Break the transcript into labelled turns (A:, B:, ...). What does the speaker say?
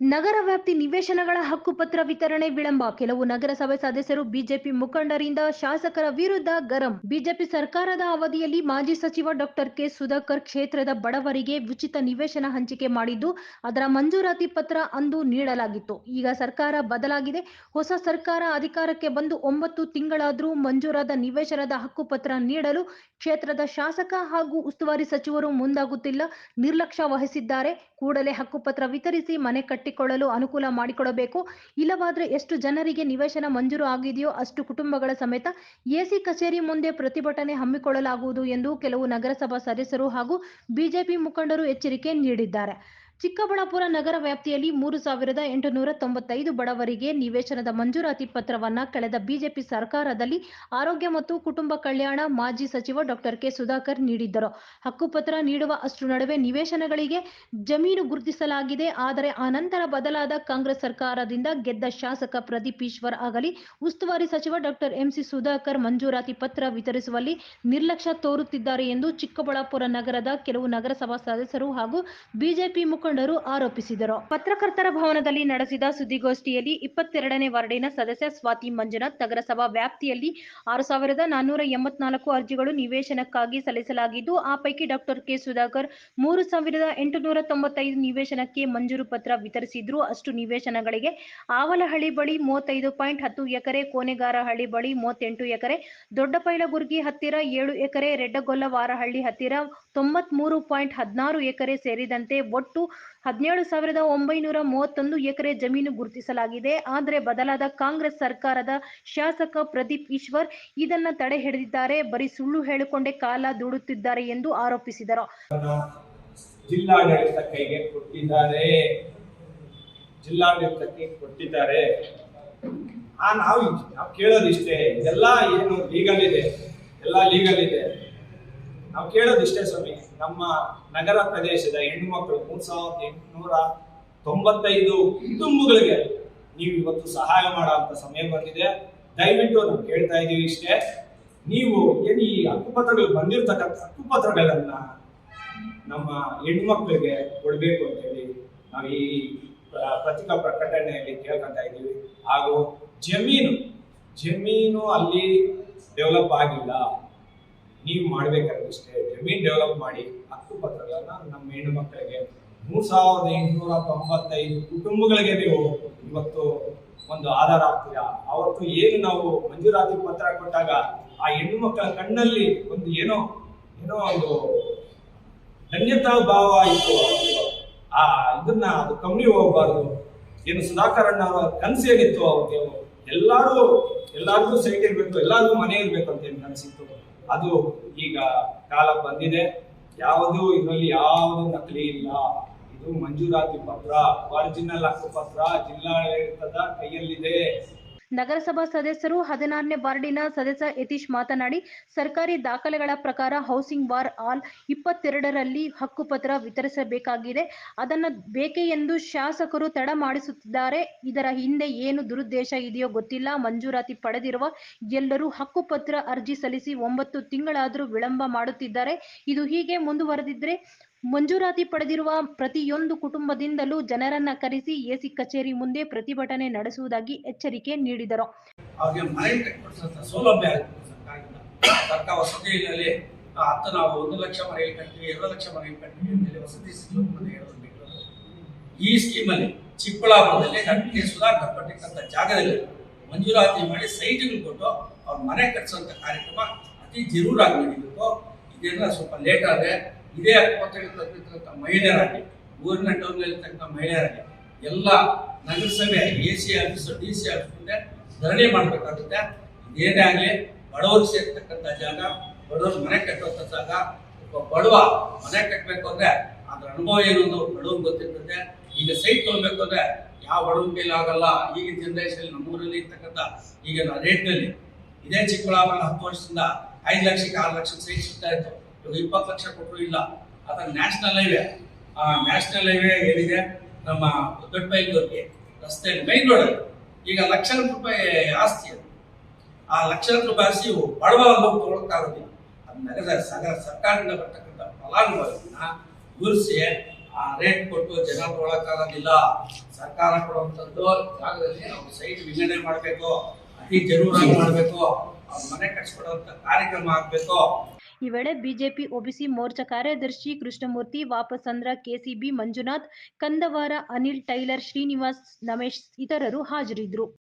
A: ನಗರ ವ್ಯಾಪ್ತಿ ನಿವೇಶನಗಳ ಹಕ್ಕುಪತ್ರ ವಿತರಣೆ ವಿಳಂಬ. ಕೆಲವು ನಗರಸಭೆ ಸದಸ್ಯರು ಬಿಜೆಪಿ ಮುಖಂಡರಿಂದ ಶಾಸಕರ ವಿರುದ್ಧ ಗರಂ. ಬಿಜೆಪಿ ಸರ್ಕಾರದ ಅವಧಿಯಲ್ಲಿ ಮಾಜಿ ಸಚಿವ ಡಾಕ್ಟರ್ ಕೆ. ಸುಧಾಕರ್ ಕ್ಷೇತ್ರದ ಬಡವರಿಗೆ ಉಚಿತ ನಿವೇಶನ ಹಂಚಿಕೆ ಮಾಡಿದ್ದು, ಅದರ ಮಂಜೂರಾತಿ ಪತ್ರ ಅಂದು ನೀಡಲಾಗಿತ್ತು. ಈಗ ಸರ್ಕಾರ ಬದಲಾಗಿದೆ. ಹೊಸ ಸರ್ಕಾರ ಅಧಿಕಾರಕ್ಕೆ ಬಂದು ಒಂಬತ್ತು ತಿಂಗಳಾದರೂ ಮಂಜೂರಾದ ನಿವೇಶನದ ಹಕ್ಕುಪತ್ರ ನೀಡಲು ಕ್ಷೇತ್ರದ ಶಾಸಕ ಹಾಗೂ ಉಸ್ತುವಾರಿ ಸಚಿವರು ಮುಂದಾಗುತ್ತಿಲ್ಲ. ನಿರ್ಲಕ್ಷ್ಯ ವಹಿಸಿದ್ದಾರೆ. ಕೂಡಲೇ ಹಕ್ಕುಪತ್ರ ವಿತರಿಸಿ ಮನೆ ಕಟ್ಟಿಕೊಳ್ಳಲು ಅನುಕೂಲ ಮಾಡಿಕೊಡಬೇಕು. ಇಲ್ಲವಾದ್ರೆ ಎಷ್ಟು ಜನರಿಗೆ ನಿವೇಶನ ಮಂಜೂರು ಆಗಿದೆಯೋ ಅಷ್ಟು ಕುಟುಂಬಗಳ ಸಮೇತ ಎಸಿ ಕಚೇರಿ ಮುಂದೆ ಪ್ರತಿಭಟನೆ ಹಮ್ಮಿಕೊಳ್ಳಲಾಗುವುದು ಎಂದು ಕೆಲವು ನಗರಸಭಾ ಸದಸ್ಯರು ಹಾಗೂ ಬಿಜೆಪಿ ಮುಖಂಡರು ಎಚ್ಚರಿಕೆ ನೀಡಿದ್ದಾರೆ. ಚಿಕ್ಕಬಳ್ಳಾಪುರ ನಗರ ವ್ಯಾಪ್ತಿಯಲ್ಲಿ ಮೂರು ಸಾವಿರದ ಎಂಟುನೂರ ತೊಂಬತ್ತೈದು ಬಡವರಿಗೆ ನಿವೇಶನದ ಮಂಜೂರಾತಿ ಪತ್ರವನ್ನ ಕಳೆದ ಬಿಜೆಪಿ ಸರ್ಕಾರದಲ್ಲಿ ಆರೋಗ್ಯ ಮತ್ತು ಕುಟುಂಬ ಕಲ್ಯಾಣ ಮಾಜಿ ಸಚಿವ ಡಾಕ್ಟರ್ ಕೆ ಸುಧಾಕರ್ ನೀಡಿದ್ದರು. ಹಕ್ಕುಪತ್ರ ನೀಡುವ ಅಷ್ಟು ನಡುವೆ ನಿವೇಶನಗಳಿಗೆ ಜಮೀನು ಗುರುತಿಸಲಾಗಿದೆ. ಆದರೆ ಆನಂತರ ಬದಲಾದ ಕಾಂಗ್ರೆಸ್ ಸರ್ಕಾರದಿಂದ ಗೆದ್ದ ಶಾಸಕ ಪ್ರದೀಪ್ ಈಶ್ವರ್ ಆಗಲಿ, ಉಸ್ತುವಾರಿ ಸಚಿವ ಡಾಕ್ಟರ್ ಎಂಸಿ ಸುಧಾಕರ್ ಮಂಜೂರಾತಿ ಪತ್ರ ವಿತರಿಸುವಲ್ಲಿ ನಿರ್ಲಕ್ಷ್ಯ ತೋರುತ್ತಿದ್ದಾರೆ ಎಂದು ಚಿಕ್ಕಬಳ್ಳಾಪುರ ನಗರದ ಕೆಲವು ನಗರಸಭಾ ಸದಸ್ಯರು ಹಾಗೂ ಬಿಜೆಪಿ ಮುಖಂಡರು ಆರೋಪಿಸಿದರು. ಪತ್ರಕರ್ತರ ಭವನದಲ್ಲಿ ನಡೆಸಿದ ಸುದ್ದಿಗೋಷ್ಠಿಯಲ್ಲಿ ಇಪ್ಪತ್ತೆರಡನೇ ವಾರ್ಡಿನ ಸದಸ್ಯ ಸ್ವಾತಿ ಮಂಜುನಾಥ್ ನಗರಸಭಾ ವ್ಯಾಪ್ತಿಯಲ್ಲಿ ಆರು ಸಾವಿರದ ನಾನ್ನೂರ ಎಂಬತ್ನಾಲ್ಕು ಅರ್ಜಿಗಳು ನಿವೇಶನಕ್ಕಾಗಿ ಸಲ್ಲಿಸಲಾಗಿದ್ದು, ಆ ಪೈಕಿ ಡಾಕ್ಟರ್ ಕೆ. ಸುಧಾಕರ್ ಮೂರು ಸಾವಿರದ ಎಂಟುನೂರ ತೊಂಬತ್ತೈದು ನಿವೇಶನಕ್ಕೆ ಮಂಜೂರು ಪತ್ರ ವಿತರಿಸಿದ್ರು. ಅಷ್ಟು ನಿವೇಶನಗಳಿಗೆ ಆವಲಹಳ್ಳಿ ಬಳಿ ಮೂವತ್ತೈದು ಪಾಯಿಂಟ್ ಹತ್ತು ಎಕರೆ ಕೋನೆಗಾರಹಳ್ಳಿ ಬಳಿ ಮೂವತ್ತೆಂಟು ಎಕರೆ, ದೊಡ್ಡಪೈಲಗುರ್ಗಿ ಹತ್ತಿರ ಏಳು ಎಕರೆ, ರೆಡ್ಡಗೊಲ್ಲವಾರಹಳ್ಳಿ ಹತ್ತಿರ ತೊಂಬತ್ಮೂರು ಪಾಯಿಂಟ್ ಹದಿನಾರು ಎಕರೆ ಸೇರಿದಂತೆ ಒಟ್ಟು ಹದಿನೇಳು ಸಾವಿರದ ಒಂಬೈನೂರ ಮೂವತ್ತೊಂದು ಎಕರೆ ಜಮೀನು ಗುರುತಿಸಲಾಗಿದೆ. ಆದರೆ ಬದಲಾದ ಕಾಂಗ್ರೆಸ್ ಸರ್ಕಾರದ ಶಾಸಕ ಪ್ರದೀಪ್ ಈಶ್ವರ್ ಇದನ್ನ ತಡೆ ಹಿಡಿದಿದ್ದಾರೆ. ಬರೀ ಸುಳ್ಳು ಹೇಳಿಕೊಂಡೇ ಕಾಲ ದೂಡುತ್ತಿದ್ದಾರೆ ಎಂದು ಆರೋಪಿಸಿದರು.
B: ಜಿಲ್ಲಾಡಳಿತ ಕೈಗೆ ಕೊಟ್ಟಿದ್ದಾರೆ. ಜಿಲ್ಲಾಡಳಿತಕ್ಕೆ ಕೊಟ್ಟಿದ್ದಾರೆ. ಆ, ನಾವು ನಾವು ಕೇಳೋದಿಷ್ಟೇ, ಇದೆಲ್ಲ ಏನು ಲೀಗಲ್ ಇದೆ. ಎಲ್ಲ ಲೀಗಲ್ ಇದೆ. ನಾವು ಕೇಳೋದಿಷ್ಟೇ ಸ್ವಾಮಿ. ನಮ್ಮ ನಗರ ಪ್ರದೇಶದ ಹೆಣ್ಣು ಮಕ್ಕಳು ಮೂರ್ ಸಾವಿರದ ಎಂಟುನೂರ ತೊಂಬತ್ತೈದು ಕುಟುಂಬಗಳಿಗೆ ನೀವು ಇವತ್ತು ಸಹಾಯ ಮಾಡುವಂತ ಸಮಯ ಬಂದಿದೆ. ದಯವಿಟ್ಟು ನಾವು ಕೇಳ್ತಾ ಇದೀವಿ ಇಷ್ಟೇ. ನೀವು ಏನು ಈ ಹಕ್ಕುಪತ್ರಗಳು ಬಂದಿರತಕ್ಕಂಥ ಹಕ್ಕುಪತ್ರಗಳನ್ನ ನಮ್ಮ ಹೆಣ್ಮಕ್ಳಿಗೆ ಕೊಡಬೇಕು ಅಂತ ಹೇಳಿ ನಾವು ಈ ಪತ್ರಿಕಾ ಪ್ರಕಟಣೆಯಲ್ಲಿ ಕೇಳ್ಕೊಂತ ಇದ್ದೀವಿ ಹಾಗೂ ಜಮೀನು ಜಮೀನು ಅಲ್ಲಿ ಡೆವಲಪ್ ಆಗಿಲ್ಲ. ನೀವು ಮಾಡಬೇಕಾದಷ್ಟೇ ಜಮೀನ್ ಡೆವಲಪ್ ಮಾಡಿ ಹಕ್ಕುಪತ್ರಗಳನ್ನ ನಮ್ಮ ಹೆಣ್ಣು ಮಕ್ಕಳಿಗೆ ಮೂರ್ ಸಾವಿರದ ಎಂಟುನೂರ ತೊಂಬತ್ತೈದು ಕುಟುಂಬಗಳಿಗೆ ನೀವು ಇವತ್ತು ಒಂದು ಆಧಾರ ಆಗ್ತೀರಾ ಅವತ್ತು ಏನು ನಾವು ಮಂಜೂರಾತಿ ಪತ್ರ ಕೊಟ್ಟಾಗ ಆ ಹೆಣ್ಣು ಮಕ್ಕಳ ಕಣ್ಣಲ್ಲಿ ಒಂದು ಏನೋ ಏನೋ ಒಂದು ಧನ್ಯತಾ ಭಾವ ಇತ್ತು. ಆ ಇದನ್ನ ಅದು ಕಮ್ಮಿ ಹೋಗಬಾರ್ದು. ಏನು ಸುಧಾಕರ್ ಅಣ್ಣ ಅವರ ಕನಸು ಏನಿತ್ತು ಅವ್ರಿಗೆ? ಎಲ್ಲಾರು, ಎಲ್ಲಾರ್ಗೂ ಸೈಟ್ ಇರ್ಬೇಕು, ಎಲ್ಲಾರ್ಗೂ ಮನೆ ಇರ್ಬೇಕು ಅಂತ ಏನ್ ಕನಸಿತ್ತು? ಅದು ಈಗ ಕಾಲ ಬಂದಿದೆ. ಯಾವುದು ಇದರಲ್ಲಿ ಯಾವುದು ನಕಲಿ ಇಲ್ಲ. ಇದು ಮಂಜೂರಾತಿ ಪತ್ರ ಒರಿಜಿನಲ್ ಹಕ್ಕುಪತ್ರ ಜಿಲ್ಲಾಡಳಿತದ ಕೈಯಲ್ಲಿದೆ.
A: ನಗರಸಭಾ ಸದಸ್ಯರು ಹದಿನಾರನೇ ವಾರ್ಡಿನ ಸದಸ್ಯ ಯತೀಶ್ ಮಾತನಾಡಿ, ಸರ್ಕಾರಿ ದಾಖಲೆಗಳ ಪ್ರಕಾರ ಹೌಸಿಂಗ್ ವಾರ್ ಆಲ್ ಇಪ್ಪತ್ತೆರಡರಲ್ಲಿ ಹಕ್ಕುಪತ್ರ ವಿತರಿಸಬೇಕಾಗಿದೆ. ಅದನ್ನು ಬೇಕೆ ಎಂದು ಶಾಸಕರು ತಡ ಮಾಡಿಸುತ್ತಿದ್ದಾರೆ. ಇದರ ಹಿಂದೆ ಏನು ದುರುದ್ದೇಶ ಇದೆಯೋ ಗೊತ್ತಿಲ್ಲ. ಮಂಜೂರಾತಿ ಪಡೆದಿರುವ ಎಲ್ಲರೂ ಹಕ್ಕುಪತ್ರ ಅರ್ಜಿ ಸಲ್ಲಿಸಿ ಒಂಬತ್ತು ತಿಂಗಳಾದರೂ ವಿಳಂಬ ಮಾಡುತ್ತಿದ್ದಾರೆ. ಇದು ಹೀಗೆ ಮುಂದುವರೆದಿದ್ರೆ ಮಂಜೂರಾತಿ ಪಡೆದಿರುವ ಪ್ರತಿಯೊಂದು ಕುಟುಂಬದಿಂದಲೂ ಜನರನ್ನ ಕರೆಸಿ ಎಸಿ ಕಚೇರಿ ಮುಂದೆ ಪ್ರತಿಭಟನೆ ನಡೆಸುವುದಾಗಿ ಎಚ್ಚರಿಕೆ ನೀಡಿದರು
C: ಸೌಲಭ್ಯ ಸರ್ಕಾರ ವಸತಿ ಹತ್ತು ನಾವು ಒಂದು ಲಕ್ಷ ಮನೆಗೆ ಕಟ್ತೀವಿ ಎರಡು ಲಕ್ಷ ಮನೆಗೆ ಕಟ್ತೀವಿ ಅಂತೇಳಿ ವಸತಿ ಸಿಗಲು. ಈ ಸ್ಕೀಮಲ್ಲಿ ಚಿಕ್ಕಬಳ್ಳಾಪುರದಲ್ಲಿ ಡಾಕ್ಟರ್ ಸುಧಾಕರ್ ಕೊಟ್ಟಿರ್ತಕ್ಕಂಥ ಜಾಗದಲ್ಲಿ ಮಂಜೂರಾತಿ ಮಾಡಿ ಸೈಟ್ಗಳು ಕೊಟ್ಟು ಅವ್ರ ಮನೆ ಕಟ್ಟಿಸುವಂತ ಕಾರ್ಯಕ್ರಮ ಅತಿ ಜರೂರಾಗಿ ನಡೀಬೇಕು ಇದೆಲ್ಲ ಸ್ವಲ್ಪ ಲೇಟ್ ಆದರೆ ಇದೇ ಹಕ್ಕುಪತ್ರಗಳಿರ್ತಕ್ಕಂಥ ಮಹಿಳೆಯರಾಗಲಿ, ಊರಿನ ಟೌನ್ನಲ್ಲಿರ್ತಕ್ಕಂಥ ಮಹಿಳೆಯರಾಗಿ ಎಲ್ಲ ನಗರಸಭೆ A C office D C office ಮುಂದೆ ಧರಣಿ ಮಾಡಬೇಕಾಗುತ್ತೆ. ಏನೇ ಆಗಲಿ, ಬಡವರು ಸೇರ್ತಕ್ಕಂಥ ಜಾಗ, ಬಡವರು ಮನೆ ಕಟ್ಟುವಂಥ ಜಾಗ, ಒಬ್ಬ ಬಡವ ಮನೆ ಕಟ್ಟಬೇಕು ಅಂದರೆ ಅದರ ಅನುಭವ ಏನು ಅನ್ನೋದು ಬಡವನ್ ಗೊತ್ತಿರ್ತದೆ. ಈಗ ಸೈಟ್ ತೊಗೊಬೇಕು ಅಂದರೆ ಯಾವ ಬಡವನ ಕೈಲಿ ಆಗಲ್ಲ. ಈಗಿನ ಜನರೇಷನ್ ನಮ್ಮೂರಲ್ಲಿ ಇರ್ತಕ್ಕಂಥ, ಈಗಿನ ರೇಟ್ನಲ್ಲಿ ಇದೇ ಚಿಕ್ಕಬಳ್ಳಾಪುರ ಹತ್ತು ವರ್ಷದಿಂದ ಐದು ಲಕ್ಷಕ್ಕೆ ಆರು ಲಕ್ಷಕ್ಕೆ ಸೈಟ್ ಸಿಗ್ತಾ ಇತ್ತು. ಇವಾಗ ಇಪ್ಪತ್ತು ಲಕ್ಷ ಕೊಟ್ಟರು ಇಲ್ಲ. ಅದ ನ್ಯಾಷನಲ್ ಹೈವೇ ಆ ನ್ಯಾಷನಲ್ ಹೈವೇ ಏನಿದೆ? ನಮ್ಮ ದೊಡ್ಡಬೈಲೂರಿಗೆ ರಸ್ತೆ ಮೈನ್ ಈಗ ಲಕ್ಷ ರೂಪಾಯಿ ಆಸ್ತಿ ಅದು. ಆ ಲಕ್ಷ ರೂಪಾಯಿ ಆಸ್ತಿ ಬಡವ ತೊಗೊಳಕ್ಕಾಗೋದಿಲ್ಲ ಅದು ನಗರ, ಸಗರ ಸರ್ಕಾರದಿಂದ ಬರ್ತಕ್ಕಂಥ ಫಲಾನುಭವಿಗಳನ್ನ ಗುರುಸಿ ಆ ರೇಟ್ ಕೊಟ್ಟು ಜನ ತಗೊಳಕ್ಕಾಗೋದಿಲ್ಲ ಸರ್ಕಾರ ಕೊಡುವಂಥದ್ದು ಜಾಗದಲ್ಲಿ ನಾವು ಸೈಟ್ ವಿಂಗಡಣೆ ಮಾಡಬೇಕು, ಅತಿ ಜರೂರಾಗಿ ಮಾಡಬೇಕು, ಅವ್ರ ಮನೆ ಕಟ್ಸ್ಕೊಡುವಂಥ ಕಾರ್ಯಕ್ರಮ ಆಗಬೇಕು.
A: ಈ ವೇಳೆ ಬಿಜೆಪಿ ಒಬಿಸಿ ಮೋರ್ಚಾ ಕಾರ್ಯದರ್ಶಿ ಕೃಷ್ಣಮೂರ್ತಿ ವಾಪಸಂದ್ರ ಕೆಸಿಬಿ ಮಂಜುನಾಥ್, ಕಂದವಾರ, ಅನಿಲ್ ಟೈಲರ್, ಶ್ರೀನಿವಾಸ್, ನಮೇಶ್ ಇತರರು ಹಾಜರಿದ್ದರು